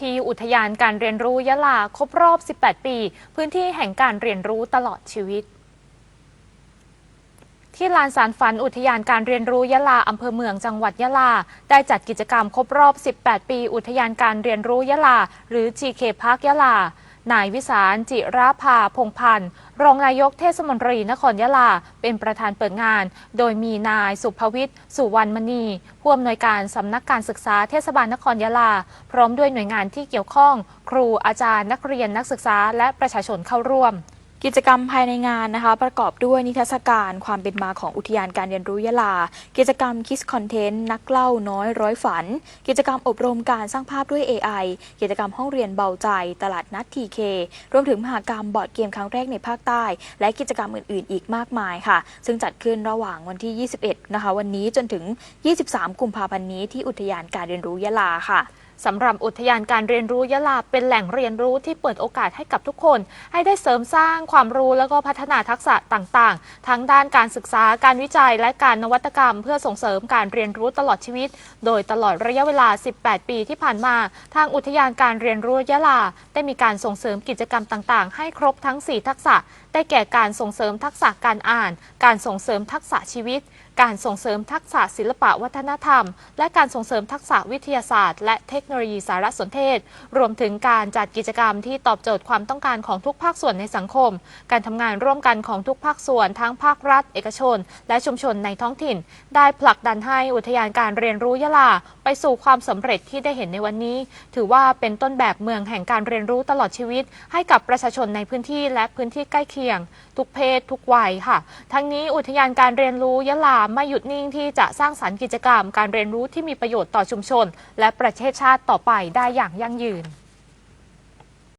ที่อุทยานการเรียนรู้ยะลาครบรอบ 18 ปี พื้นที่แห่งการเรียนรู้ตลอดชีวิต ที่ลานสารฝันอุทยานการเรียนรู้ยะลาอำเภอเมืองจังหวัดยะลา ได้จัดกิจกรรมครบรอบ 18 ปี อุทยานการเรียนรู้ยะลา หรือ GK Park ยะลา นายวิสารจิราภาพงพันธ์ รองนายกเทศมนตรีนครยะลา เป็นประธานเปิดงาน โดยมีนายสุภวิทย์ สุวรรณมณี ผู้อำนวยการสำนักการศึกษาเทศบาลนครยะลา พร้อมด้วยหน่วยงานที่เกี่ยวข้อง ครูอาจารย์นักเรียนนักศึกษาและประชาชนเข้าร่วม กิจกรรมภายในงานนะคะ ประกอบด้วยนิทรรศการความเป็นมาของอุทยานการเรียนรู้ยะลา กิจกรรมคิสคอนเทนต์นักเล่าน้อยร้อยฝัน กิจกรรมอบรมการสร้างภาพด้วย AI กิจกรรมห้องเรียนเบาใจ ตลาดนัดทีเครวมถึงมหากรรมบอร์ดเกมครั้งแรกในภาคใต้ และกิจกรรมอื่นๆ อีกมากมายค่ะ ซึ่งจัดขึ้นระหว่างวันที่ 21 นะคะ วันนี้จนถึง 23 กุมภาพันธ์นี้ที่อุทยานการเรียนรู้ยะลาค่ะ สำหรับอุทยานการเรียนรู้ยะลาเป็นแหล่งเรียนรู้ที่เปิดโอกาสให้กับทุกคน ให้ได้เสริมสร้างความรู้แล้วก็พัฒนาทักษะต่างๆ ทั้งด้านการศึกษาการวิจัยและการนวัตกรรม เพื่อส่งเสริมการเรียนรู้ตลอดชีวิต โดยตลอดระยะเวลา 18 ปีที่ผ่านมา ทางอุทยานการเรียนรู้ยะลา ได้มีการส่งเสริมกิจกรรมต่างๆ ให้ครบทั้ง 4 ทักษะ ได้แก่การส่งเสริมทักษะการอ่าน การส่งเสริมทักษะชีวิต การส่งเสริมทักษะศิลปะวัฒนธรรม และการส่งเสริมทักษะวิทยาศาสตร์ และเทคโนโลยีสารสนเทศ รวมถึงการจัดกิจกรรมที่ตอบโจทย์ความต้องการของทุกภาคส่วนในสังคม การทำงานร่วมกันของทุกภาคส่วนทั้งภาครัฐ เอกชน และชุมชนในท้องถิ่น ได้ผลักดันให้อุทยานการเรียนรู้ยะลา ไปสู่ความสำเร็จที่ได้เห็นในวันนี้ ถือว่าเป็นต้นแบบเมืองแห่งการเรียนรู้ตลอดชีวิต ให้กับประชาชนในพื้นที่และพื้นที่ใกล้เคียง ทุกเพศ ทุกวัยค่ะ ทั้งนี้อุทยานการเรียนรู้ยะลาไม่หยุดนิ่งที่จะสร้างสรรค์กิจกรรม การเรียนรู้ที่มีประโยชน์ต่อชุมชน และประเทศชาติต่อไปได้อย่างยั่งยืน